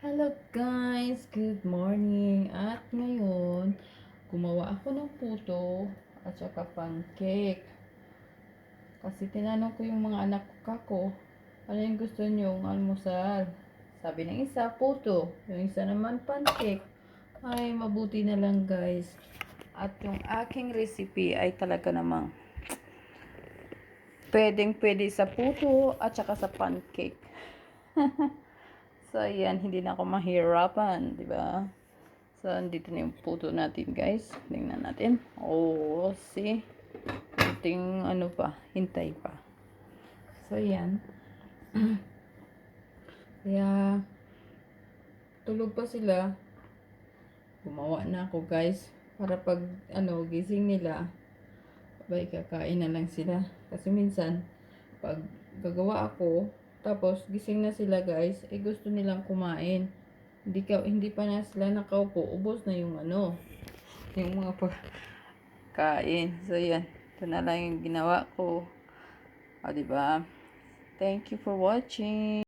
Hello guys, good morning. At ngayon, gumawa ako ng puto at saka pancake. Kasi tinanong ko yung mga anak ko kako, ano yung gusto niyong almusal? Sabi ng isa, puto. Yung isa naman, pancake. Ay, mabuti na lang guys. At yung aking recipe ay talaga namang pwedeng pwede sa puto at saka sa pancake. So, ayan, hindi na ako mahirapan, di ba? So, andito na yung puto natin, guys. Tingnan natin. Oh, see? Ting ano pa, hintay pa. So, ayan. Kaya, tulog pa sila. Gumawa na ako, guys. Para pag, ano, gising nila, sabay kakain na lang sila. Kasi minsan, pag gagawa ako, tapos, gising na sila guys. Eh, gusto nilang kumain. Hindi, ka, hindi pa na sila nakaupo. Ubos na yung ano. Yung mga pagkain. So, yan. Ito na lang yung ginawa ko. O, diba? Thank you for watching.